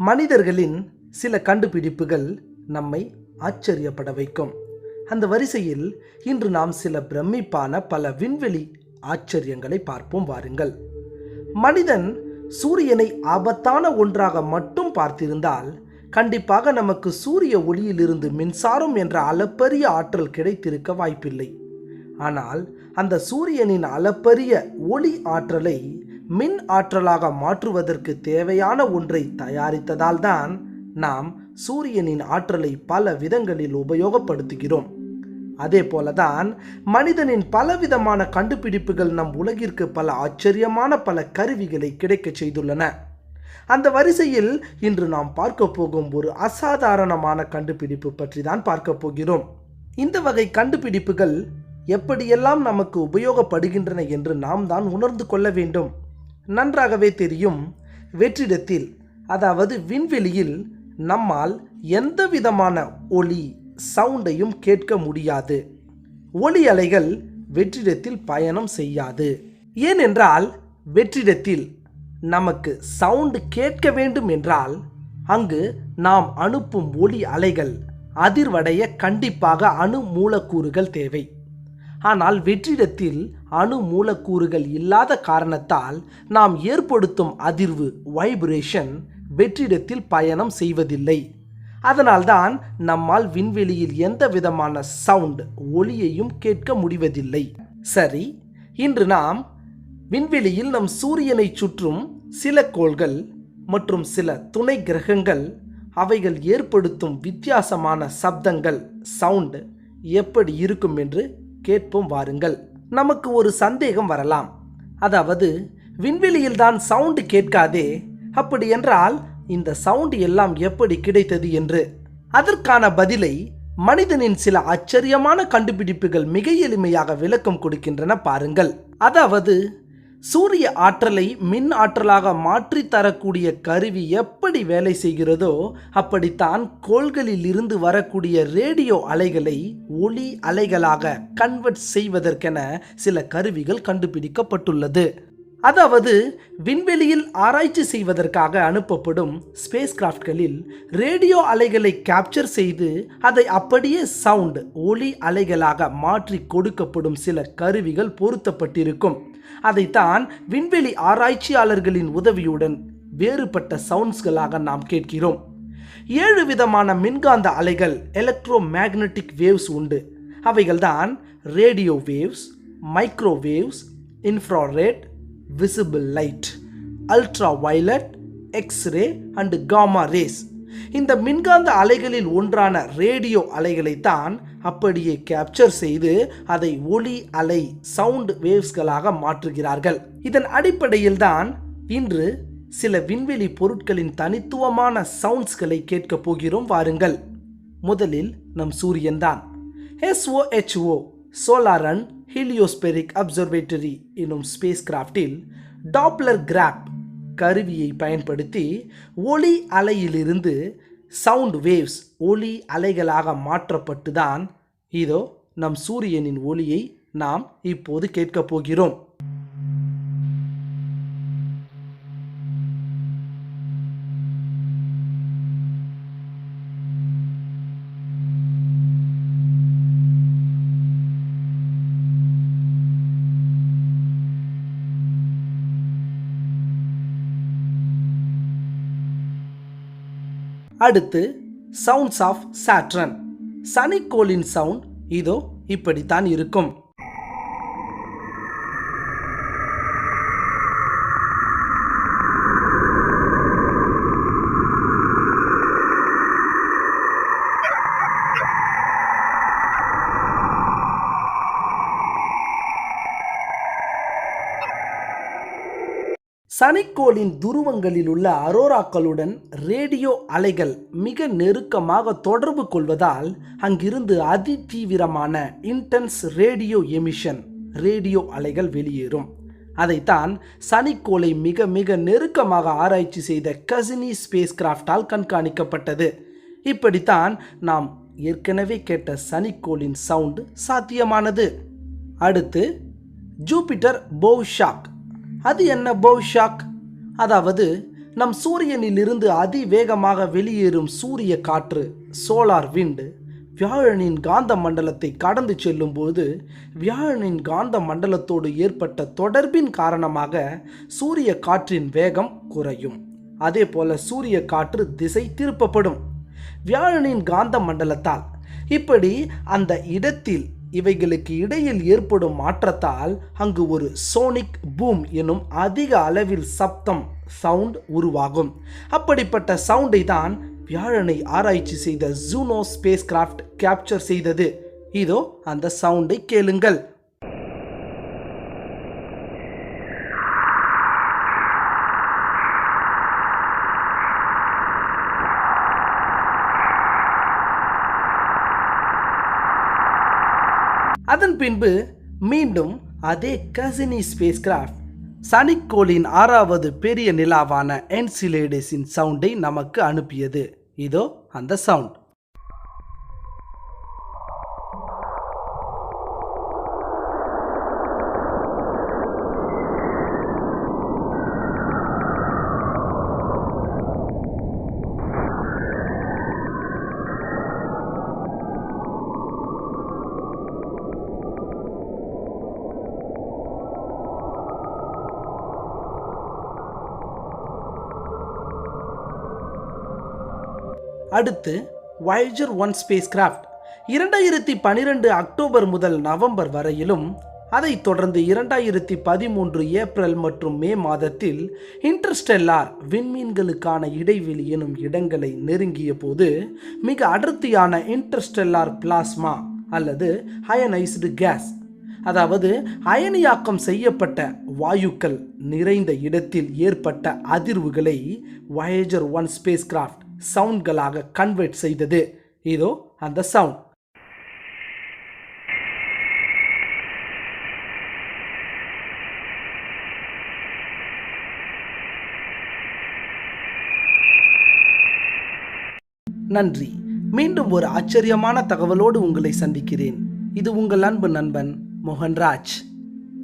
மனிதர்களின் சில கண்டுபிடிப்புகள் நம்மை ஆச்சரியப்பட வைக்கும். அந்த வரிசையில் இன்று நாம் சில பிரமிப்பான பல விண்வெளி ஆச்சரியங்களை பார்ப்போம் வாருங்கள். மனிதன் சூரியனை ஆபத்தான ஒன்றாக மட்டும் பார்த்திருந்தால் கண்டிப்பாக நமக்கு சூரிய ஒளியிலிருந்து மின்சாரம் என்ற அளப்பரிய ஆற்றல் கிடைத்திருக்க வாய்ப்பில்லை. ஆனால் அந்த சூரியனின் அளப்பரிய ஒளி ஆற்றலை மின் ஆற்றலாக மாற்றுவதற்கு தேவையான ஒன்றை தயாரித்ததால்தான் நாம் சூரியனின் ஆற்றலை பல விதங்களில் உபயோகப்படுத்துகிறோம். அதே போலதான் மனிதனின் பலவிதமான கண்டுபிடிப்புகள் நம் உலகிற்கு பல ஆச்சரியமான பல கருவிகளை கிடைக்கச் செய்துள்ளன. அந்த வரிசையில் இன்று நாம் பார்க்க போகும் ஒரு அசாதாரணமான கண்டுபிடிப்பு பற்றி தான் பார்க்க போகிறோம். இந்த வகை கண்டுபிடிப்புகள் எப்படியெல்லாம் நமக்கு உபயோகப்படுகின்றன என்று நாம் தான் உணர்ந்து கொள்ள வேண்டும். நன்றாகவே தெரியும் வெற்றிடத்தில் அதாவது விண்வெளியில் நம்மால் எந்த விதமான ஒளி சவுண்டையும் கேட்க முடியாது. ஒளி அலைகள் வெற்றிடத்தில் பயணம் செய்யாது. ஏனென்றால் வெற்றிடத்தில் நமக்கு சவுண்டு கேட்க வேண்டும் என்றால் அங்கு நாம் அனுப்பும் ஒளி அலைகள் அதிர்வடைய கண்டிப்பாக அணு மூலக்கூறுகள் தேவை. ஆனால் வெற்றிடத்தில் அணு மூலக்கூறுகள் இல்லாத காரணத்தால் நாம் ஏற்படுத்தும் அதிர்வு வைப்ரேஷன் வெற்றிடத்தில் பயணம் செய்வதில்லை. அதனால்தான் நம்மால் விண்வெளியில் எந்த விதமான சவுண்ட் ஒளியையும் கேட்க முடிவதில்லை. சரி இன்று நாம் விண்வெளியில் நம் சூரியனை சுற்றும் சில கோள்கள் மற்றும் சில துணை கிரகங்கள் அவைகள் ஏற்படுத்தும் வித்தியாசமான சப்தங்கள் சவுண்டு எப்படி இருக்கும் என்று கேட்போம் வாருங்கள். நமக்கு ஒரு சந்தேகம் வரலாம். அதாவது விண்வெளியில் தான் சவுண்டு கேட்காதே. அப்படி என்றால் இந்த சவுண்டு எல்லாம் எப்படி கிடைத்தது என்று. அதற்கான பதிலை மனிதனின் சில ஆச்சரியமான கண்டுபிடிப்புகள் மிக எளிமையாக விளக்கம் கொடுக்கின்றன பாருங்கள். அதாவது சூரிய ஆற்றலை மின் ஆற்றலாக மாற்றி தரக்கூடிய கருவி எப்படி வேலை செய்கிறதோ அப்படித்தான் கோள்களில் இருந்து வரக்கூடிய ரேடியோ அலைகளை ஒளி அலைகளாக கன்வெர்ட் செய்வதற்கென சில கருவிகள் கண்டுபிடிக்கப்பட்டுள்ளது. அதாவது விண்வெளியில் ஆராய்ச்சி செய்வதற்காக அனுப்பப்படும் ஸ்பேஸ் கிராஃப்ட்களில் ரேடியோ அலைகளை கேப்சர் செய்து அதை அப்படியே சவுண்ட் ஒளி அலைகளாக மாற்றி கொடுக்கப்படும் சில கருவிகள் பொருத்தப்பட்டிருக்கும். அதைத்தான் விண்வெளி ஆராய்ச்சியாளர்களின் உதவியுடன் வேறுபட்ட சவுண்ட்ஸ்களாக நாம் கேட்கிறோம். ஏழு விதமான மின்காந்த அலைகள் எலக்ட்ரோ மேக்னட்டிக் வேவ்ஸ் உண்டு. அவைகள்தான் radio waves microwaves infrared infrared visible light ultraviolet X ray and gamma rays இந்த மின்காந்த அலைகளில் ஒன்றான ரேடியோ அலைகளைத்தான் அப்படியே கேப்சர் செய்து அதை ஒளி அலை சவுண்ட் வேவ்ஸ்களாக மாற்றுகிறார்கள். இதன் அடிப்படையில் தான் இன்று சில விண்வெளி பொருட்களின் தனித்துவமான சவுண்ட்ஸ்களை கேட்கப் போகிறோம் வாருங்கள். முதலில் நம் சூரியன்தான் SOHO solar and heliospheric observatory எனும் ஸ்பேஸ் கிராஃப்டில் டாப்லர் கிராப் கருவியை பயன்படுத்தி ஒளி அலையிலிருந்து சவுண்ட் வேவ்ஸ் ஒளி அலைகளாக மாற்றப்பட்டு தான் இதோ நம் சூரியனின் ஒளியை நாம் இப்போது கேட்கப் போகிறோம். அடுத்து சவுண்ட்ஸ் ஆஃப் சாட்ரன் சனிக்கோளின் சவுண்ட் இதோ இப்படித்தான் இருக்கும். சனிக்கோளின் துருவங்களில் உள்ள அரோராக்களுடன் ரேடியோ அலைகள் மிக நெருக்கமாக தொடர்பு கொள்வதால் அங்கிருந்து அதி தீவிரமான இன்டென்ஸ் ரேடியோ எமிஷன் ரேடியோ அலைகள் வெளியேறும். அதைத்தான் சனிக்கோளை மிக மிக நெருக்கமாக ஆராய்ச்சி செய்த கசினி ஸ்பேஸ் கிராஃப்டால் கண்காணிக்கப்பட்டது. இப்படித்தான் நாம் ஏற்கனவே கேட்ட சனிக்கோளின் சவுண்டு சாத்தியமானது. அடுத்து ஜூபிட்டர் போவ்ஷாக். அது என்ன பௌஷாக்? அதாவது நம் சூரியனிலிருந்து அதிவேகமாக வெளியேறும் சூரிய காற்று சோலார் விண்டு வியாழனின் காந்த மண்டலத்தை கடந்து செல்லும்போது வியாழனின் காந்த மண்டலத்தோடு ஏற்பட்ட தொடர்பின் காரணமாக சூரிய காற்றின் வேகம் குறையும். அதே போல சூரிய காற்று திசை திருப்பப்படும். வியாழனின் காந்த மண்டலத்தால். இப்படி அந்த இடத்தில் இவைகளுக்கு இடையில் ஏற்படும் மாற்றத்தால் அங்கு ஒரு சோனிக் பூம் எனும் அதிக அளவில் சப்தம் சவுண்ட் உருவாகும். அப்படிப்பட்ட சவுண்டை தான் வியாழனை ஆராய்ச்சி செய்த ஜூனோ ஸ்பேஸ் கிராஃப்ட் கேப்சர் செய்தது. இதோ அந்த சவுண்டை கேளுங்கள். அதன் பின்பு மீண்டும் அதே கசினி ஸ்பேஸ் கிராஃப்ட் சனிக்கோளின் ஆறாவது பெரிய நிலாவான என்சிலேடிஸின் சவுண்டை நமக்கு அனுப்பியது. இதோ அந்த சவுண்ட் அடுத்து வைஜர் ஒன் ஸ்பேஸ் கிராஃப்ட் இரண்டாயிரத்தி பனிரெண்டு அக்டோபர் முதல் நவம்பர் வரையிலும் அதைத் தொடர்ந்து இரண்டாயிரத்தி பதிமூன்று ஏப்ரல் மற்றும் மே மாதத்தில் இன்டர்ஸ்டெல்லார் விண்மீன்களுக்கான இடைவெளி எனும் இடங்களை நெருங்கிய போது மிக அடர்த்தியான இன்டர்ஸ்டெல்லார் பிளாஸ்மா அல்லது அயனைஸ்டு கேஸ் அதாவது அயனியாக்கம் செய்யப்பட்ட வாயுக்கள் நிறைந்த இடத்தில் ஏற்பட்ட அதிர்வுகளை வயேஜர் ஒன் ஸ்பேஸ் கிராஃப்ட் சவுண்ட்களாக கன்வெர்ட் செய்தது. இதோ அந்த சவுண்ட் நன்றி. மீண்டும் ஒரு ஆச்சரியமான தகவலோடு உங்களை சந்திக்கிறேன். இது உங்கள் அன்பு நண்பன் மோகன்ராஜ்.